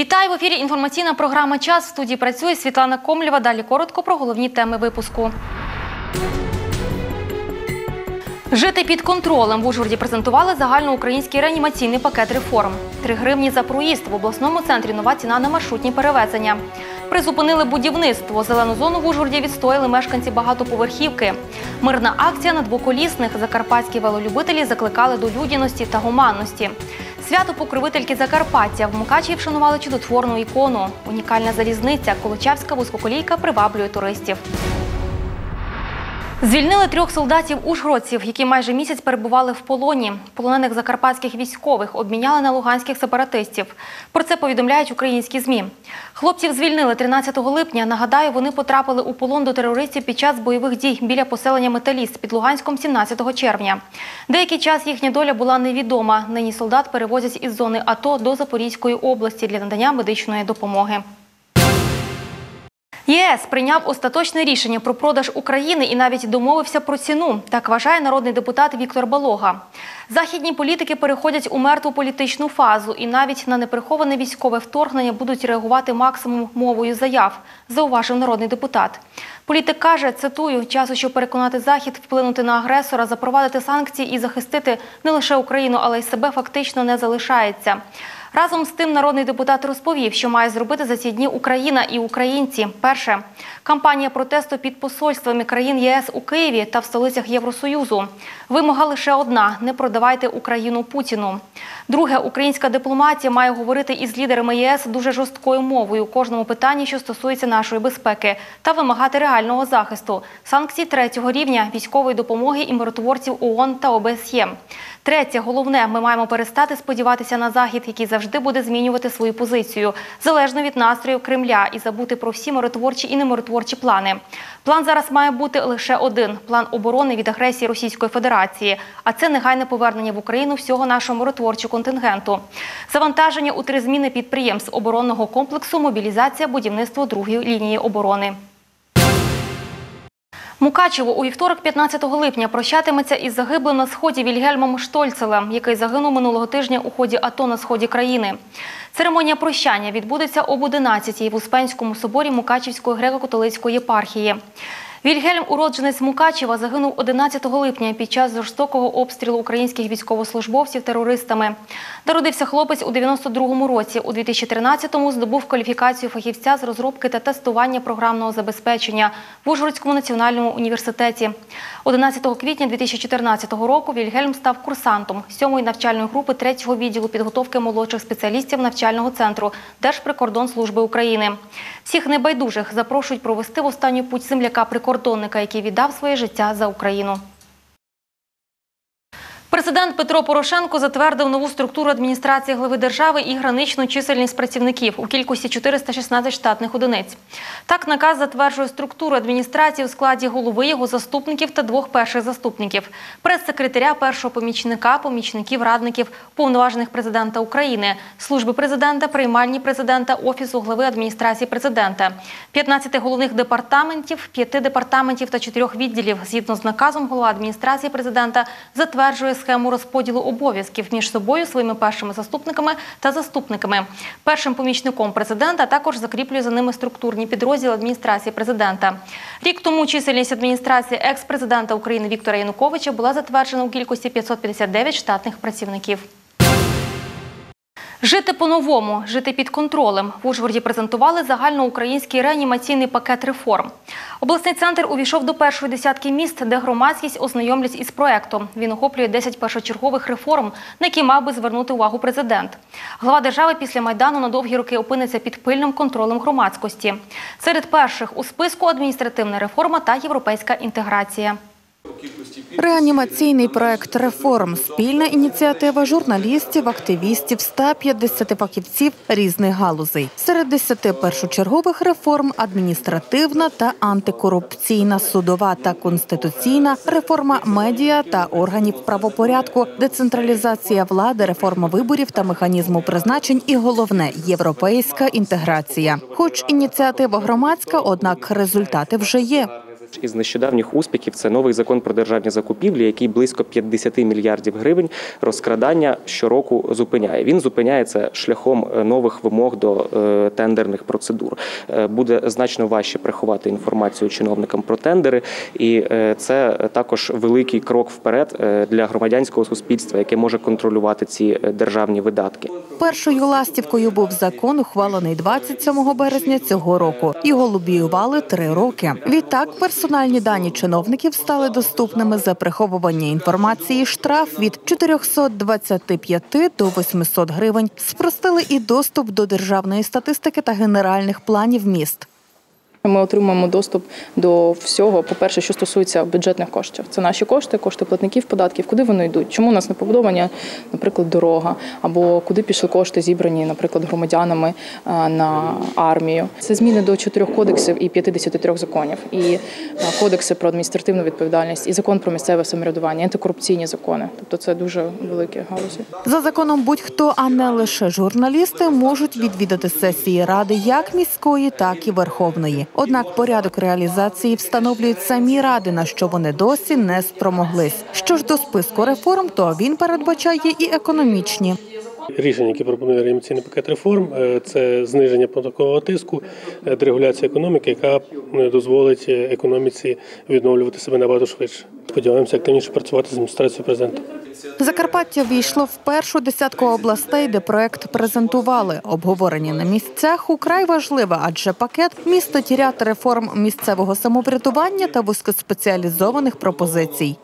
Вітаю в ефірі. Інформаційна програма Час В студії працює Світлана Комлєва. Далі коротко про головні теми випуску. Жити під контролем в Ужгороді презентували загальноукраїнський реанімаційний пакет реформ. Три гривні за проїзд в обласному центрі нова ціна на маршрутні перевезення. Призупинили будівництво. Зелену зону в Ужгороді відстояли мешканці багатоповерхівки. Мирна акція на двоколісних. Закарпатські велолюбителі закликали до людяності та гуманності. Свято покровительки Закарпаття в Мукачі вшанували чудотворну ікону. Унікальна залізниця Колочавська вузькоколійка приваблює туристів. Звільнили трьох солдатів-ужгородців, які майже місяць перебували в полоні. Полонених закарпатських військових обміняли на луганських сепаратистів. Про це повідомляють українські ЗМІ. Хлопців звільнили 13 липня. Нагадаю, вони потрапили у полон до терористів під час бойових дій біля поселення Металіст під Луганськом 17 червня. Деякий час їхня доля була невідома. Нині солдат перевозять із зони АТО до Запорізької області для надання медичної допомоги. ЄС прийняв остаточне рішення про продаж України і навіть домовився про ціну. Так вважає народний депутат Віктор Балога. Західні політики переходять у мертву політичну фазу і навіть на неприховане військове вторгнення будуть реагувати максимум мовою заяв, зауважив народний депутат. Політик каже, цитую, часу, щоб переконати Захід вплинути на агресора, запровадити санкції і захистити не лише Україну, але й себе фактично не залишається. Разом з тим народний депутат розповів, що має зробити за ці дні Україна і українці. Перше кампанія протесту під посольствами країн ЄС у Києві та в столицях Євросоюзу. Вимога лише одна: не продавайте Україну Путіну. Друге, українська дипломатія має говорити із лідерами ЄС дуже жорсткою мовою у кожному питанні, що стосується нашої безпеки, та вимагати реального захисту, санкцій третього рівня, військової допомоги і миротворців ООН та ОБСЄ. Третє, головне, ми маємо перестати сподіватися на захід, який завжди буде змінювати свою позицію залежно від настроїв Кремля, і забути про всі миротворчі і немиротворчі плани. План зараз має бути лише один план оборони від агресії Російської Федерації. А це негайне повернення в Україну всього нашого миротворчого контингенту. Завантаження у три зміни підприємств оборонного комплексу, мобілізація, будівництво другої лінії оборони. Мукачево у вівторок, 15 липня, прощатиметься із загиблим на сході Вільгельмом Штольцелем, який загинув минулого тижня у ході АТО на сході країни. Церемонія прощання відбудеться об 11-й в Успенському соборі Мукачівської греко-католицької єпархії. Вільгельм, уродженець Мукачева, загинув 11 липня під час жорстокого обстрілу українських військовослужбовців терористами. Народився хлопець у 92-му році. У 2013-му здобув кваліфікацію фахівця з розробки та тестування програмного забезпечення в Ужгородському національному університеті. 11 квітня 2014 року Вільгельм став курсантом 7-ї навчальної групи 3-го відділу підготовки молодших спеціалістів навчального центру Держприкордонслужби України. Всіх небайдужих запрошують провести в останню путь земляка прикордонника, який віддав своє життя за Україну. Президент Петро Порошенко затвердив нову структуру адміністрації глави держави і граничну чисельність працівників у кількості 416 штатних одиниць. Так, наказ затверджує структуру адміністрації у складі голови його заступників та двох перших заступників, прес-секретаря, першого помічника, помічників, радників, повноважених президента України, служби президента, приймальні президента, офісу глави адміністрації президента, 15 головних департаментів, 5 департаментів та 4 відділів. Згідно з наказом, голова адміністрації президента затверджує схему розподілу обов'язків між собою, своїми першими заступниками та заступниками. Першим помічником президента також закріплює за ними структурні підрозділи адміністрації президента. Рік тому чисельність адміністрації екс-президента України Віктора Януковича була затверджена у кількості 559 штатних працівників. Жити по-новому, жити під контролем. В Ужгороді презентували загальноукраїнський реанімаційний пакет реформ. Обласний центр увійшов до першої десятки міст, де громадськість ознайомлять із проектом. Він охоплює 10 першочергових реформ, на які мав би звернути увагу президент. Глава держави після майдану на довгі роки опиниться під пильним контролем громадськості. Серед перших у списку адміністративна реформа та європейська інтеграція. Реанімаційний проект реформ спільна ініціатива журналістів, активістів, 150 фахівців різних галузей. Серед 10 першочергових реформ адміністративна та антикорупційна, судова та конституційна, реформа медіа та органів правопорядку, децентралізація влади, реформа виборів та механізму призначень. І головне європейська інтеграція. Хоч ініціатива громадська, однак результати вже є. Із нещодавніх успіхів це новий закон про державні закупівлі, який близько 50 мільярдів гривень розкрадання щороку зупиняє. Він зупиняє це шляхом е, нових вимог до е, тендерних процедур. Е, Буде значно важче приховати інформацію чиновникам про тендери, і це також великий крок вперед для громадянського суспільства, яке може контролювати ці державні видатки. Першою ластівкою був закон, ухвалений 27 березня цього року. Його лобіювали три роки. Відтак персональні дані чиновників стали доступними за приховування інформації. Штраф від 425 до 800 гривень. Спростили і доступ до державної статистики та генеральних планів міст. Ми отримуємо доступ до всього. По-перше, що стосується бюджетних коштів. Це наші кошти, кошти платників податків. Куди вони йдуть? Чому у нас не побудовані, наприклад, дорога, або куди пішли кошти, зібрані, наприклад, громадянами е, на армію. Це зміни до чотирьох кодексів і 53 законів. І е, кодекси про адміністративну відповідальність, і закон про місцеве самоврядування, антикорупційні закони. Тобто це дуже великі галузі. За законом будь-хто, а не лише журналісти, можуть відвідати сесії ради як міської, так і верховної. Однак порядок реалізації встановлюють самі ради, на що вони досі не спромоглись. Що ж до списку реформ, то він передбачає і економічні. Рішення, які пропонує реанімаційний пакет реформ, е, це зниження податкового тиску, е, дерегуляція економіки, яка е, дозволить економіці відновлювати себе набагато швидше. Сподіваємося активніше працювати з адміністрацією президента. Закарпаття війшло в першу десятку областей, де проект презентували. Обговорення на місцях украй важливе, адже пакет містить ряд реформ місцевого самоврядування та вузькоспеціалізованих пропозицій.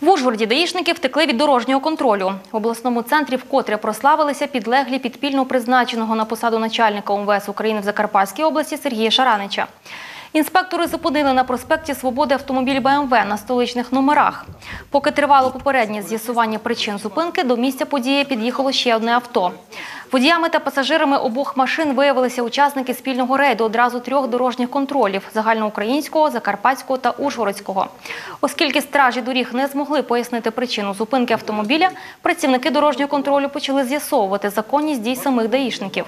В Ужгороді даїшники втекли від дорожнього контролю. В обласному центрі вкотре прославилися підлеглі підпільно призначеного на посаду начальника УМВС України в Закарпатській області Сергія Шаранича. Інспектори зупинили на проспекті Свободи автомобіль БМВ на столичних номерах. Поки тривало попереднє з'ясування причин зупинки, до місця події під'їхало ще одне авто. Водіями та пасажирами обох машин виявилися учасники спільного рейду одразу трьох дорожніх контролів – загальноукраїнського, закарпатського та ужгородського. Оскільки стражі доріг не змогли пояснити причину зупинки автомобіля, працівники дорожнього контролю почали з'ясовувати законність дій самих даїшників.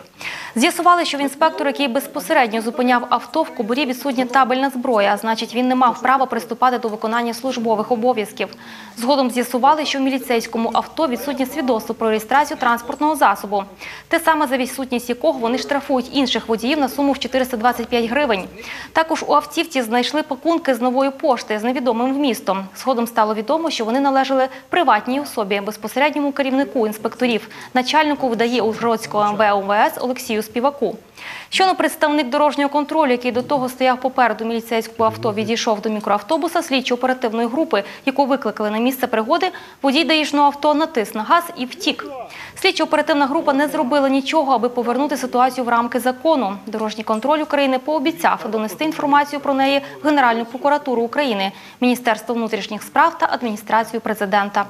З'ясували, що в інспектор, який безпосередньо зупиняв авто, в кобурі відсутня табельна зброя, а значить він не мав права приступати до виконання службових обов'язків. Згодом з'ясували, що в міліцейському авто відсутнє свідоцтво про реєстрацію транспортного засобу. Те саме за відсутність якого вони штрафують інших водіїв на суму в 425 гривень. Також у автівці знайшли пакунки з нової пошти з невідомим вмістом. Згодом стало відомо, що вони належали приватній особі, безпосередньому керівнику інспекторів, начальнику ВДАІ Ужгородського МВ УМВС Олексію Співаку. Щойно представник дорожнього контролю, який до того стояв попереду міліцейського авто, відійшов до мікроавтобуса слідчо-оперативної групи, яку викликали на місце пригоди, водій даїшного авто натис на газ і втік. Слідчо-оперативна група не зробила нічого, аби повернути ситуацію в рамки закону. Дорожній контроль України пообіцяв донести інформацію про неї в Генеральну прокуратуру України, Міністерство внутрішніх справ та адміністрацію президента.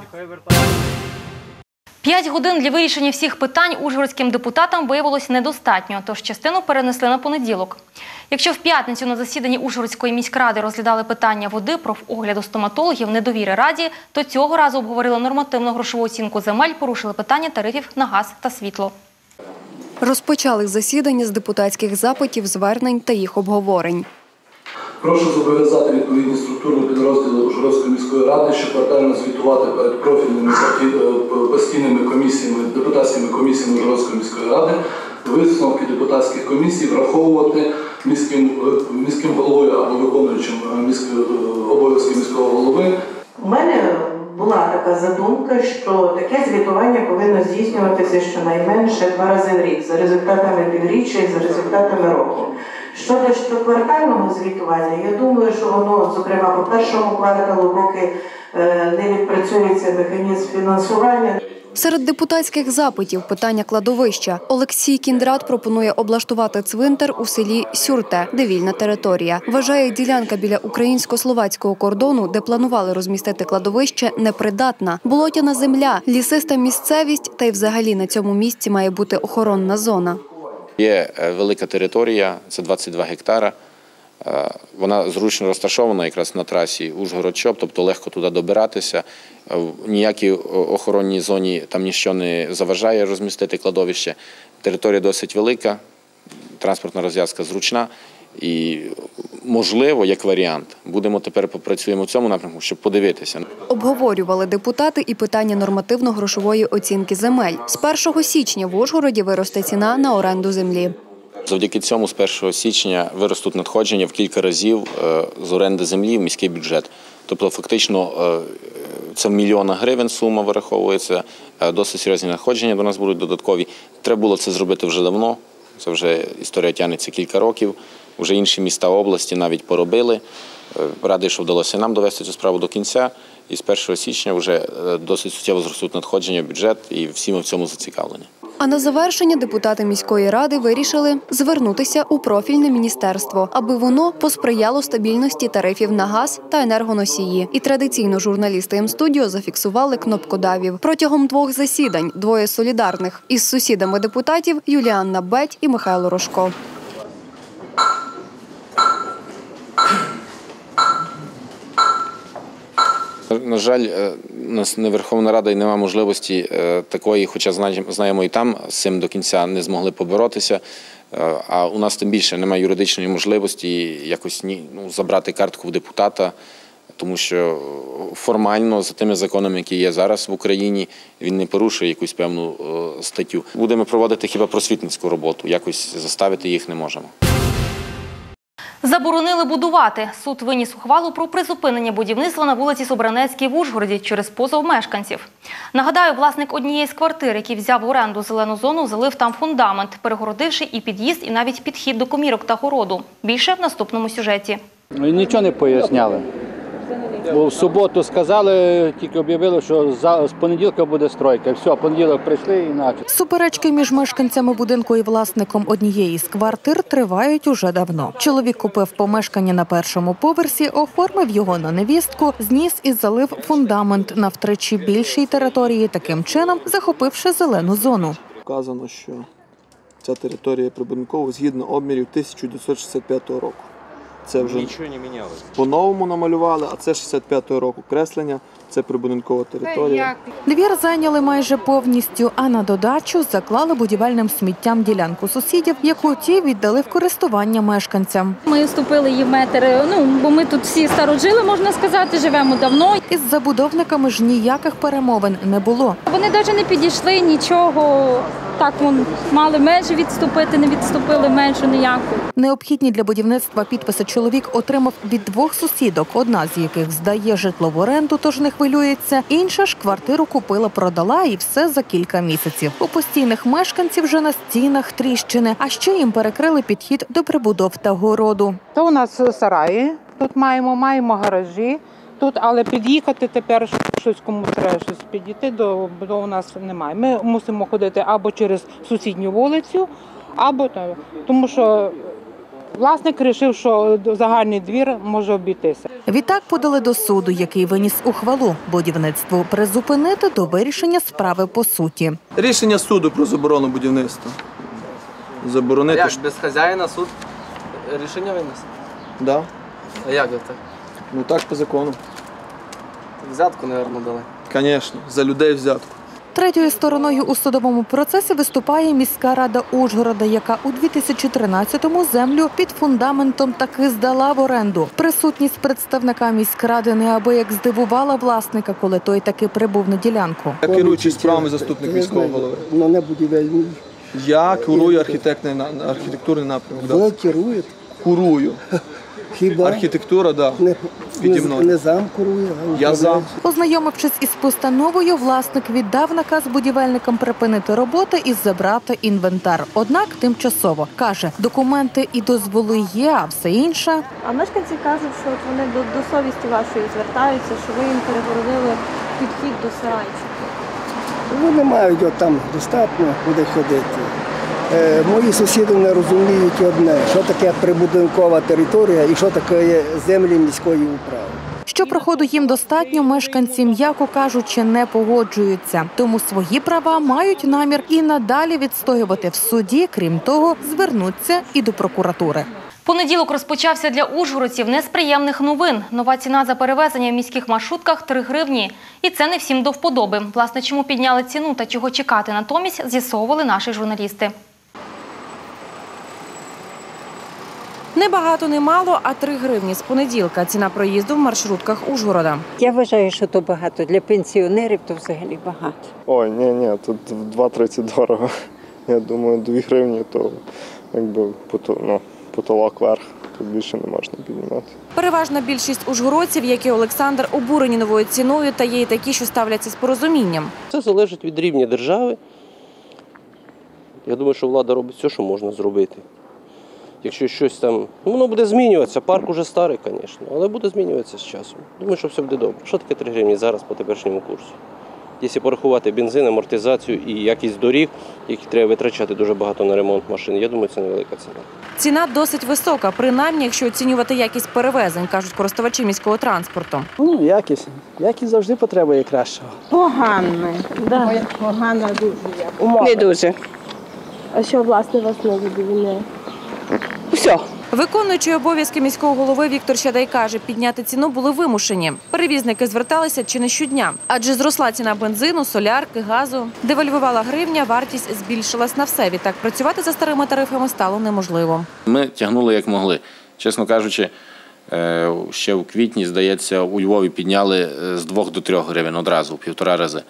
П'ять годин для вирішення всіх питань ужгородським депутатам виявилось недостатньо, тож частину перенесли на понеділок. Якщо в п'ятницю на засіданні Ужгородської міськради розглядали питання води про огляду стоматологів недовіри раді, то цього разу обговорили нормативну грошову оцінку земель, порушили питання тарифів на газ та світло. Розпочали засідання з депутатських запитів, звернень та їх обговорень. Прошу зобов'язати структурні Ужгородської міської ради щоквартально звітувати перед профільними е, постійними комісіями, депутатськими комісіями Ужгородської міської ради висновки депутатських комісій враховувати міським, е, міським головою або виконуючим е, міської- обов'язки міського голови У мене була така задумка, що таке звітування повинно здійснюватися щонайменше два рази в рік за результатами півріччя і за результатами року. Щодо щоквартального звітування, я думаю, що воно, зокрема, по першому кварталу, поки е, не відпрацюється механізм фінансування, Серед депутатських запитів питання кладовища. Олексій Кіндрат пропонує облаштувати цвинтар у селі Сюрте, де вільна територія. Вважає, ділянка біля українсько-словацького кордону, де планували розмістити кладовище, непридатна. Болотяна земля, лісиста місцевість, та й взагалі на цьому місці має бути охоронна зона. Є е, велика територія, це 22 гектара. Е, Вона зручно розташована якраз на трасі Ужгород-Чоп, тобто легко туди добиратися. Е, в Ніякій охоронній зоні там ніщо не заважає розмістити кладовище. Територія досить велика, транспортна розв'язка зручна. І можливо, як варіант, будемо тепер попрацюємо в цьому напрямку, щоб подивитися. Обговорювали депутати і питання нормативно-грошової оцінки земель. З 1 січня в Ужгороді виросте ціна на оренду землі. Завдяки цьому з 1 січня виростуть надходження в кілька разів е, з оренди землі в міський бюджет. Тобто, фактично, е, це в мільйонах гривень сума вираховується. Е, Досить серйозні надходження до нас будуть додаткові. Треба було це зробити вже давно. Це вже історія тягнеться кілька років. Вже інші міста області навіть поробили. Е, Радий, що вдалося нам довести цю справу до кінця. І з 1 січня вже е, досить суттєво зростуть надходження в бюджет, і всі ми в цьому зацікавлені. А на завершення депутати міської ради вирішили звернутися у профільне міністерство, аби воно посприяло стабільності тарифів на газ та енергоносії. І традиційно журналісти М-студіо зафіксували кнопкодавів протягом двох засідань. Двоє солідарних із сусідами депутатів Юліанна Беть і Михайло Рожко. На жаль, е, у нас не Верховна Рада і немає можливості е, такої, хоча знаємо- і там з цим до кінця не змогли поборотися. Е, А у нас тим більше немає юридичної можливості якось ну, забрати картку в депутата, тому що формально за тими законами, які є зараз в Україні, він не порушує якусь певну статтю. Будемо проводити хіба просвітницьку роботу, якось заставити їх не можемо. Заборонили будувати. Суд виніс ухвалу про призупинення будівництва на вулиці Собранецькій в Ужгороді через позов мешканців. Нагадаю, власник однієї з квартир, який взяв в оренду зелену зону, залив там фундамент, перегородивши і під'їзд, і навіть підхід до комірок та городу. Більше в наступному сюжеті. Ну, Нічого не поясняли. Бо в суботу сказали, тільки об'явили, що з понеділка буде стройка. Все, понеділок прийшли і наче. Суперечки між мешканцями будинку і власником однієї з квартир тривають уже давно. Чоловік купив помешкання на першому поверсі, оформив його на невістку, зніс і залив фундамент на втричі більшій території, таким чином захопивши зелену зону. Вказано, що ця територія прибудинкова згідно обмірів 1965 року. Це вже Нічого не міняли. по-новому намалювали, а це 65-го року креслення, це прибудинкова територія. Двір зайняли майже повністю, а на додачу заклали будівельним сміттям ділянку сусідів, яку ті віддали в користування мешканцям. Ми вступили її в метр, ну бо ми тут всі старожили, можна сказати, живемо давно. Із забудовниками ж ніяких перемовин не було. Вони навіть не підійшли нічого. Так вон мали межі відступити, не відступили межу ніяку. Необхідні для будівництва підписи чоловік отримав від двох сусідок, одна з яких здає житло в оренду, тож не хвилюється. Інша ж квартиру купила, продала і все за кілька місяців. У постійних мешканців вже на стінах тріщини, а ще їм перекрили підхід до прибудов та городу. То у нас сараї тут маємо, маємо гаражі тут, але під'їхати тепер щось кому треба щось підійти, до, до у нас немає. Ми мусимо ходити або через сусідню вулицю, або тому що власник вирішив, що загальний двір може обійтися. Відтак подали до суду, який виніс ухвалу будівництву призупинити до вирішення справи по суті. Рішення суду про заборону будівництва. Заборонити. Як без хазяїна суд рішення винесе? Да. А як це? Ну так по закону. Взятку, мабуть, дали. Звісно, за людей взятку. Третьою стороною у судовому процесі виступає міська рада Ужгорода, яка у 2013-му землю під фундаментом таки здала в оренду. Присутність представника міськради неабияк здивувала власника, коли той таки прибув на ділянку. Я керуючий справами заступник міського голови. Не будівельні. Я керую архітектурний напрямок. Ви керуєте? Курую. Хіба Архітектура, да. не, Піді не, мною. не зам керує, а Я зам. Ознайомившись із постановою, власник віддав наказ будівельникам припинити роботи і забрати інвентар. Однак тимчасово каже, документи і дозволи є, а все інше А мешканці кажуть, що от вони до, до совісті вашої звертаються, що ви їм перегородили підхід до сарайчика. Вони мають от там достатньо куди ходити. Е, мої сусіди не розуміють одне, що таке прибудинкова територія і що таке землі міської управи. Що проходу їм достатньо, мешканці, м'яко кажучи, не погоджуються. Тому свої права мають намір і надалі відстоювати в суді. Крім того, звернуться і до прокуратури. Понеділок розпочався для ужгородців не з приємних новин. Нова ціна за перевезення в міських маршрутках 3 гривні. І це не всім до вподоби. Власне, чому підняли ціну та чого чекати натомість, з'ясовували наші журналісти. Не багато, не мало, а 3 гривні з понеділка. Ціна проїзду в маршрутках Ужгорода. Я вважаю, що то багато. Для пенсіонерів то взагалі багато. Ой, ні, ні, тут в 2,30 дорого. Я думаю, 2 гривні, то якби ну, потолок вверх, тут більше не можна піднімати. Переважна більшість ужгородців, як і Олександр, обурені новою ціною, та є й такі, що ставляться з порозумінням. Це залежить від рівня держави. Я думаю, що влада робить все, що можна зробити. Якщо щось там, ну воно буде змінюватися. Парк уже старий, звісно, але буде змінюватися з часом. Думаю, що все буде добре. Що таке 3 гривні зараз по теперішньому курсу? Якщо порахувати бензин, амортизацію і якість доріг, які треба витрачати дуже багато на ремонт машин, я думаю, це невелика ціна. Ціна досить висока, принаймні, якщо оцінювати якість перевезень, кажуть користувачі міського транспорту. Ну, якість. Якість завжди потребує кращого. Погано. Да. Погано дуже. Не дуже. А що власне вас не задовільняє? Все. Виконуючий обов'язки міського голови Віктор Щадай каже, підняти ціну були вимушені. Перевізники зверталися чи не щодня, адже зросла ціна бензину, солярки, газу. Девальвувала гривня, вартість збільшилась на все. Відтак працювати за старими тарифами стало неможливо. Ми тягнули як могли. Чесно кажучи, е, ще в квітні, здається, у Львові підняли е, з 2 до 3 гривень одразу, в півтора рази.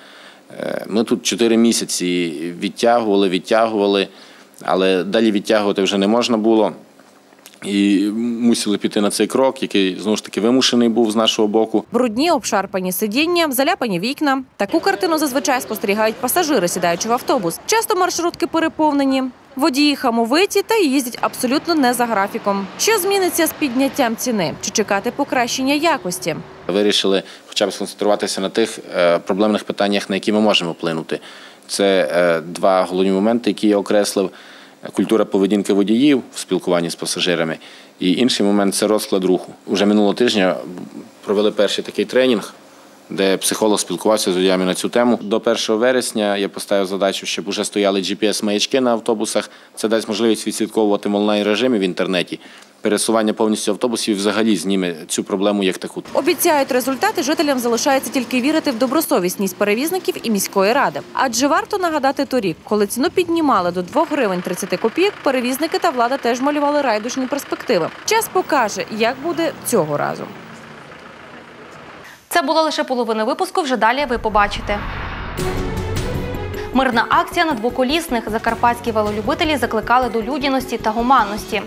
Е, Ми тут 4 місяці відтягували, відтягували, але далі відтягувати вже не можна було. І мусили піти на цей крок, який знову ж таки вимушений був з нашого боку. Брудні, обшарпані сидіння, заляпані вікна. Таку картину зазвичай спостерігають пасажири, сідаючи в автобус. Часто маршрутки переповнені. Водії хамовиті та їздять абсолютно не за графіком. Що зміниться з підняттям ціни? Чи чекати покращення якості? Вирішили хоча б сконцентруватися на тих е, проблемних питаннях, на які ми можемо вплинути. Це е, два головні моменти, які я окреслив: культура поведінки водіїв в спілкуванні з пасажирами. І інший момент це розклад руху. Уже минулого тижня провели перший такий тренінг, де психолог спілкувався з водіями на цю тему. До 1 вересня я поставив задачу, щоб вже стояли GPS-маячки на автобусах. Це дасть можливість відслідковувати онлайн режимі в інтернеті. Пересування повністю автобусів взагалі зніме цю проблему як таку. Обіцяють результати, жителям залишається тільки вірити в добросовісність перевізників і міської ради. Адже варто нагадати торік, коли ціну піднімали до 2 гривень 30 копійок, перевізники та влада теж малювали райдушні перспективи. Час покаже, як буде цього разу. Це була лише половина випуску. Вже далі ви побачите. Мирна акція на двоколісних закарпатські велолюбителі закликали до людяності та гуманності.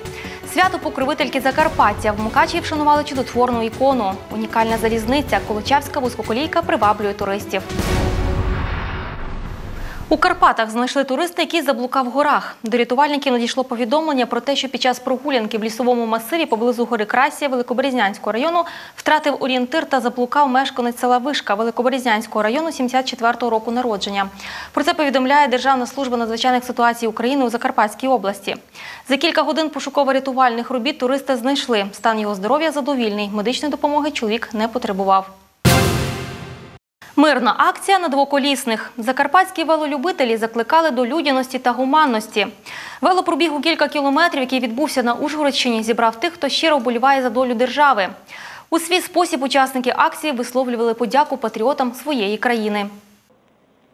Свято покровительки Закарпаття в Мукачеві вшанували чудотворну ікону. Унікальна залізниця Колочавська вузькоколійка приваблює туристів. У Карпатах знайшли туриста, який заблукав в горах. До рятувальників надійшло повідомлення про те, що під час прогулянки в лісовому масиві поблизу гори Красія Великоберезнянського району втратив орієнтир та заблукав мешканець села Вишка Великоберезнянського району 74-го року народження. Про це повідомляє Державна служба надзвичайних ситуацій України у Закарпатській області. За кілька годин пошуково-рятувальних робіт туриста знайшли. Стан його здоров'я задовільний. Медичної допомоги чоловік не потребував. Мирна акція на двоколісних. Закарпатські велолюбителі закликали до людяності та гуманності. Велопробіг у кілька кілометрів, який відбувся на Ужгородщині, зібрав тих, хто щиро вболіває за долю держави. У свій спосіб учасники акції висловлювали подяку патріотам своєї країни.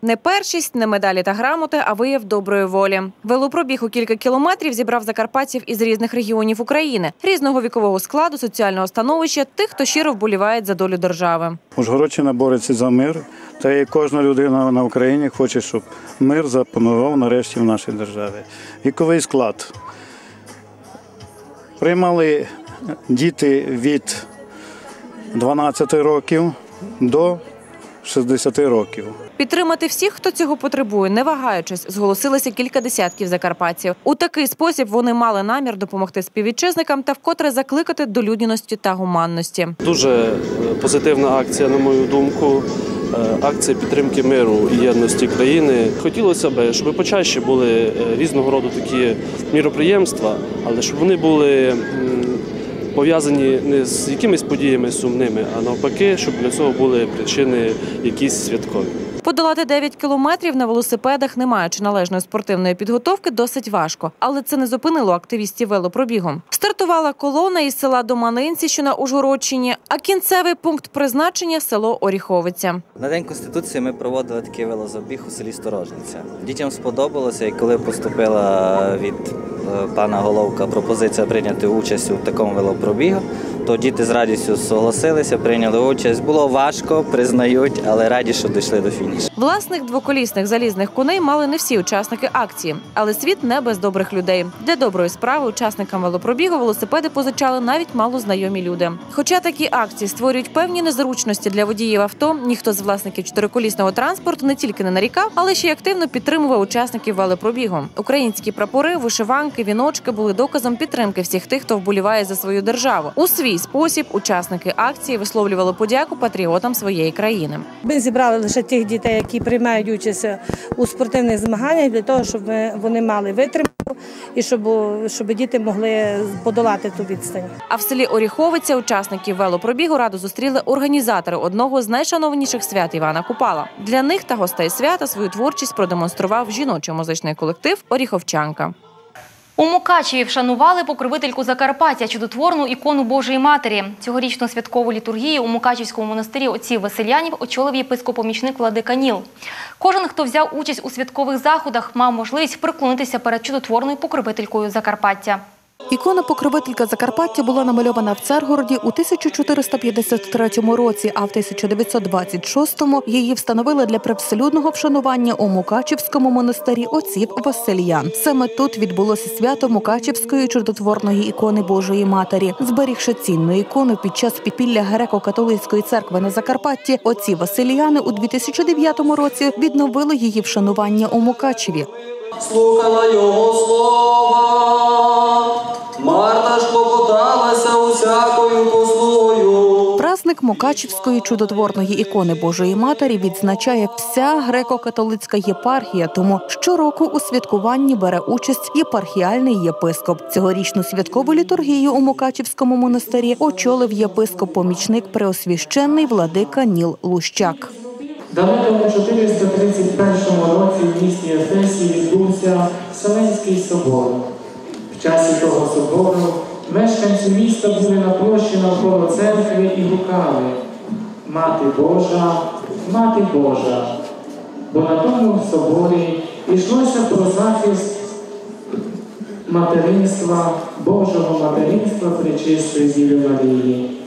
Не першість, не медалі та грамоти, а вияв доброї волі. Велопробіг у кілька кілометрів зібрав закарпатців із різних регіонів України, різного вікового складу, соціального становища, тих, хто щиро вболіває за долю держави. Ужгородщина бореться за мир, та і кожна людина на Україні хоче, щоб мир запанував нарешті в нашій державі. Віковий склад. Приймали діти від 12 років до 60 років. Підтримати всіх, хто цього потребує, не вагаючись, зголосилися кілька десятків закарпатців. У такий спосіб вони мали намір допомогти співвітчизникам та вкотре закликати до людяності та гуманності. Дуже е, позитивна акція, на мою думку. Е, Акція підтримки миру і єдності країни. Хотілося б, щоб почаще були е, різного роду такі міроприємства, але щоб вони були пов'язані не з якимись подіями сумними, а навпаки, щоб для цього були причини якісь святкові. Подолати 9 кілометрів на велосипедах, не маючи належної спортивної підготовки, досить важко. Але це не зупинило активістів велопробігу. Стартувала колона із села Доманинці, що на Ужгородщині, а кінцевий пункт призначення село Оріховиця. На День Конституції ми проводили такий велозабіг у селі Сторожниця. Дітям сподобалося, і коли поступила від е, пана Головка пропозиція прийняти участь у такому велопробігу, то діти з радістю согласилися, прийняли участь. Було важко, признають, але раді, що дійшли до фінішу. Власних двоколісних залізних коней мали не всі учасники акції, але світ не без добрих людей. Для доброї справи учасникам велопробігу велосипеди позичали навіть малознайомі люди. Хоча такі акції створюють певні незручності для водіїв авто, ніхто з власників чотириколісного транспорту не тільки не нарікав, але ще й активно підтримував учасників велопробігу. Українські прапори, вишиванки, віночки були доказом підтримки всіх тих, хто вболіває за свою державу. У свій спосіб учасники акції висловлювали подяку патріотам своєї країни. Ми зібрали лише тих дітей, які приймають участь у спортивних змаганнях, для того, щоб вони мали витримку і щоб, щоб діти могли подолати ту відстань. А в селі Оріховиця учасників велопробігу раду зустріли організатори одного з найшановніших свят Івана Купала. Для них та гостей свята свою творчість продемонстрував жіночий музичний колектив Оріховчанка. У Мукачеві вшанували покровительку Закарпаття, чудотворну ікону Божої Матері. Цьогорічну святкову літургію у Мукачівському монастирі отців Василянів очолив єпископомічник Владика Ніл. Кожен, хто взяв участь у святкових заходах, мав можливість приклонитися перед чудотворною покровителькою Закарпаття. Ікона покровителька Закарпаття була намальована в Царгороді у 1453 році, а в 1926-му її встановили для привселюдного вшанування у Мукачівському монастирі отців Васильян. Саме тут відбулося свято Мукачівської чудотворної ікони Божої Матері. Зберігши цінну ікону під час підпілля греко-католицької церкви на Закарпатті, отці Васильяни у 2009 році відновили її вшанування у Мукачеві. Слухала його слова. Марта ж клопоталася усякою послугою. Праздник Мукачівської чудотворної ікони Божої Матері відзначає вся греко-католицька єпархія, тому щороку у святкуванні бере участь єпархіальний єпископ. Цьогорічну святкову літургію у Мукачівському монастирі очолив єпископ-помічник преосвященний владика Ніл Лущак. Далекому 431 році в місті Ефесі відбувся Вселенський собор. В часі того собору мешканці міста були на площі навколо церкви і гукали Мати Божа, Мати Божа. Бо на тому соборі йшлося про захист материнства, Божого материнства Пречистої Діви Марії.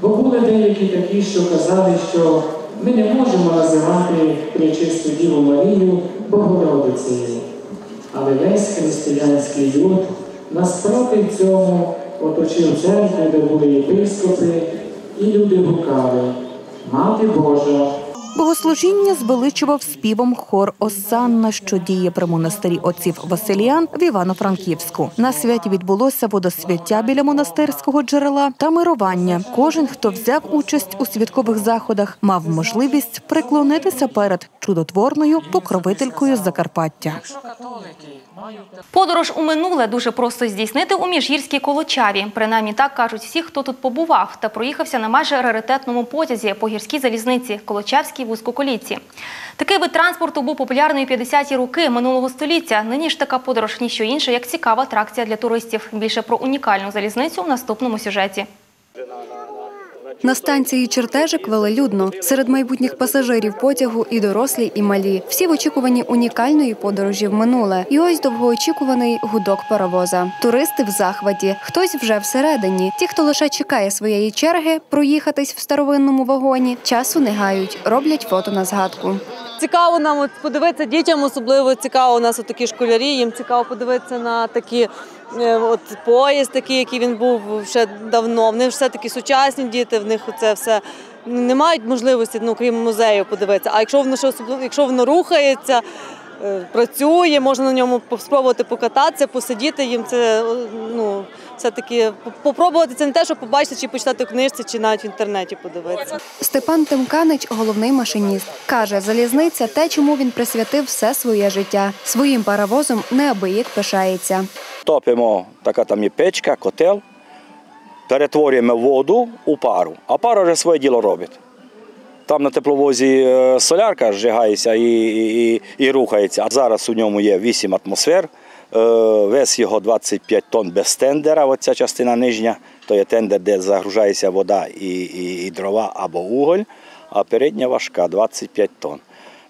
Бо були деякі такі, що казали, що ми не можемо називати Пречисту Діву Марію Богородицею. Але весь християнський люд наспроти цьому оточив церкву, де були єпископи, і люди гукали Мати Божа, Богослужіння звеличував співом хор Осанна, що діє при монастирі отців Василіан в Івано-Франківську. На святі відбулося водосвяття біля монастирського джерела та мирування. Кожен, хто взяв участь у святкових заходах, мав можливість приклонитися перед чудотворною покровителькою Закарпаття. Подорож у минуле дуже просто здійснити у міжгірській Колочаві. Принаймні так кажуть всі, хто тут побував та проїхався на майже раритетному потязі по гірській залізниці Колочавській вузькоколійці. Такий вид транспорту був популярний у 50-ті роки минулого століття. Нині ж така подорож ніщо інше, як цікава атракція для туристів. Більше про унікальну залізницю в наступному сюжеті. На станції Чертежик велелюдно. Серед майбутніх пасажирів потягу і дорослі, і малі. Всі в очікуванні унікальної подорожі в минуле. І ось довгоочікуваний гудок паровоза. Туристи в захваті, хтось вже всередині. Ті, хто лише чекає своєї черги, проїхатись в старовинному вагоні, часу не гають, роблять фото на згадку. Цікаво нам подивитися дітям, особливо цікаво у нас такі школярі. Їм цікаво подивитися на такі от поїзд, такий, який він був ще давно. Вони все такі сучасні діти. В них це все не мають можливості, ну крім музею, подивитися. А якщо воно ще особливо, якщо воно рухається. е, Працює, можна на ньому спробувати покататися, посидіти їм це ну все-таки попробувати це не те, щоб побачити чи почитати в книжці, чи навіть в інтернеті подивитися. Степан Тимканич, головний машиніст, каже, залізниця те, чому він присвятив все своє життя. Своїм паровозом неабияк пишається. Топимо, така там є печка, котел, перетворюємо воду у пару, а пара вже своє діло робить. Там на тепловозі е, солярка зжигається і, і, і, і рухається. А зараз у ньому є 8 атмосфер. Е, Вес його 25 тонн без тендера, оця частина нижня, то є тендер, де загружається вода і, і, і дрова або уголь, а передня важка 25 тонн.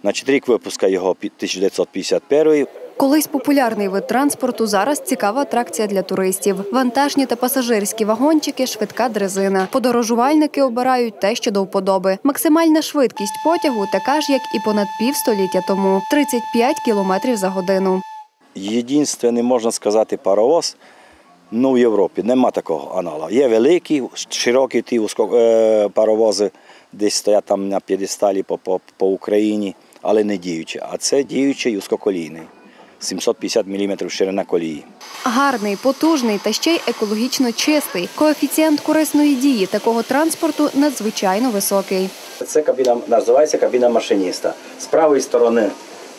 Значить, рік випуска його пі- 1951 Колись популярний вид транспорту, зараз цікава атракція для туристів. Вантажні та пасажирські вагончики, швидка дрезина. Подорожувальники обирають те, що до вподоби. Максимальна швидкість потягу така ж, як і понад півстоліття тому 35 кілометрів за годину. Єдинственний, можна сказати, паровоз. Ну, в Європі нема такого аналогу. Є великі, широкі ті е, паровози, десь стоять там на п'єдесталі по, по, по Україні, але не діючі. А це діючий узкоколійний. 750 мм ширина колії. Гарний, потужний та ще й екологічно чистий. Коефіцієнт корисної дії такого транспорту надзвичайно високий. Це кабіна називається кабіна машиніста. З правої сторони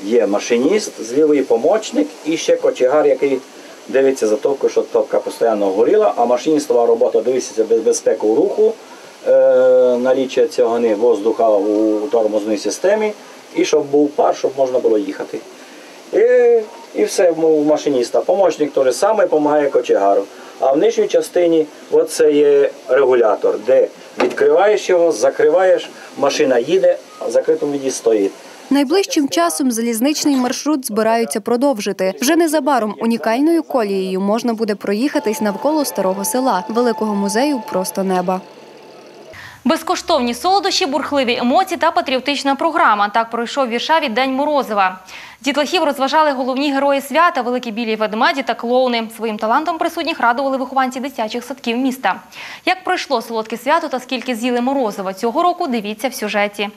є машиніст, з лівої помічник і ще кочегар, який дивиться за топкою, щоб топка постійно горіла, а машиністова робота дивиться без безпеку руху, е, наліччя цього воздуха у тормозній системі, і щоб був пар, щоб можна було їхати. І, і все у машиніста. Помічник той же самий допомагає кочегару. А в нижній частині оце є регулятор, де відкриваєш його, закриваєш, машина їде, а в закритому віді стоїть. Найближчим часом залізничний маршрут збираються продовжити. Вже незабаром унікальною колією можна буде проїхатись навколо старого села, великого музею просто неба. Безкоштовні солодощі, бурхливі емоції та патріотична програма. Так пройшов в Віршаві День Морозива. Дітлахів розважали головні герої свята, великі білі ведмеді та клоуни. Своїм талантом присутніх радували вихованці дитячих садків міста. Як пройшло солодке свято та скільки з'їли морозива цього року, дивіться в сюжеті.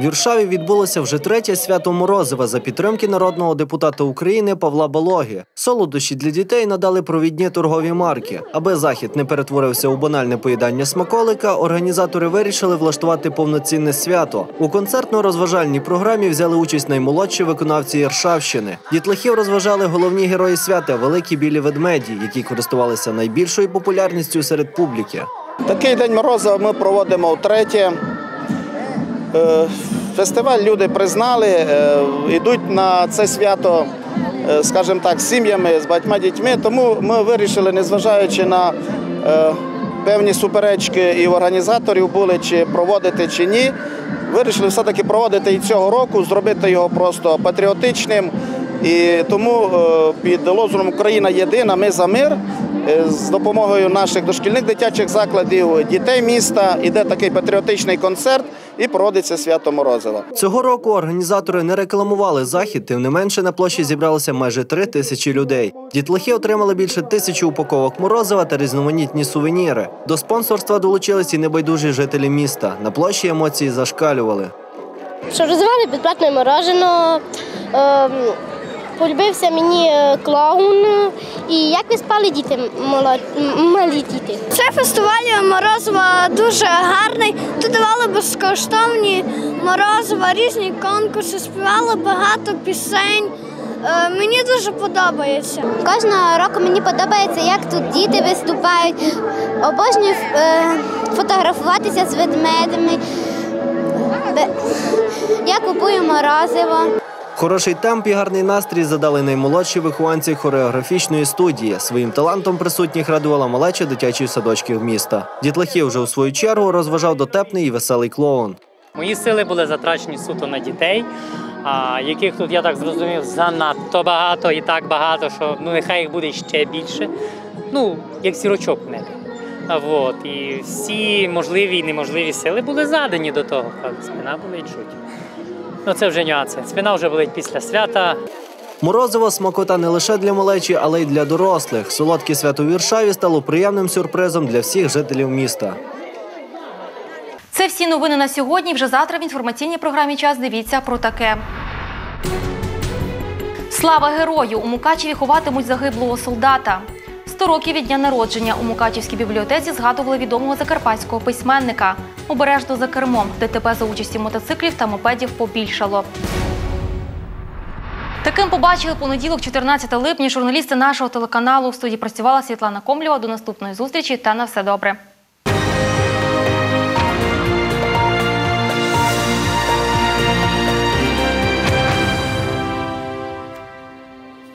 В Віршаві відбулося вже третє свято Морозива за підтримки народного депутата України Павла Балоги. Солодощі для дітей надали провідні торгові марки. Аби захід не перетворився у банальне поїдання смаколика, організатори вирішили влаштувати повноцінне свято. У концертно-розважальній програмі взяли участь наймолодші виконавці Іршавщини. Дітлахів розважали головні герої свята великі білі ведмеді, які користувалися найбільшою популярністю серед публіки. Такий день Морозова ми проводимо втретє. Е, Фестиваль люди признали, е, йдуть на це свято, е, скажімо так, з сім'ями, з батьма дітьми. Тому ми вирішили, незважаючи на е, певні суперечки і в організаторів були, чи проводити, чи ні. Вирішили все-таки проводити і цього року, зробити його просто патріотичним. І тому е, під лозунгом Україна єдина, ми за мир. Е, З допомогою наших дошкільних дитячих закладів, дітей міста іде такий патріотичний концерт і породиться свято Морозива. Цього року організатори не рекламували захід, тим не менше на площі зібралося майже три тисячі людей. Дітлахи отримали більше тисячі упаковок морозива та різноманітні сувеніри. До спонсорства долучились і небайдужі жителі міста. На площі емоції зашкалювали. що розвивали безплатне морожено. Ем, полюбився мені е, клоун. І як ви спали діти, малі діти? Це фестиваль морозива дуже гарний. Тут давали безкоштовні морозива, різні конкурси, співали багато пісень. Е, Мені дуже подобається. Кожного року мені подобається, як тут діти виступають. Обожнюю е, фотографуватися з ведмедями. Бе- Я купую морозиво. Хороший темп і гарний настрій задали наймолодші вихованці хореографічної студії. Своїм талантом присутніх радувала малеча дитячих садочків міста. Дітлахів вже у свою чергу розважав дотепний і веселий клоун. Мої сили були затрачені суто на дітей, яких тут, я так зрозумів, занадто багато і так багато, що ну, нехай їх буде ще більше. Ну, як сірочок в небі. А, І всі можливі і неможливі сили були задані до того. Спина болить жуть. Ну це вже нюанси. Спина вже болить після свята. Морозиво смакота не лише для малечі, але й для дорослих. Солодке свято в Віршаві стало приємним сюрпризом для всіх жителів міста. Це всі новини на сьогодні. Вже завтра в інформаційній програмі час дивіться про таке. Слава герою! У Мукачеві ховатимуть загиблого солдата. 100 років від дня народження у Мукачівській бібліотеці згадували відомого закарпатського письменника. Обережно за кермом. ДТП за участі мотоциклів та мопедів побільшало. Таким побачили понеділок, 14 липня. Журналісти нашого телеканалу в студії працювала Світлана Комлєва. До наступної зустрічі та на все добре.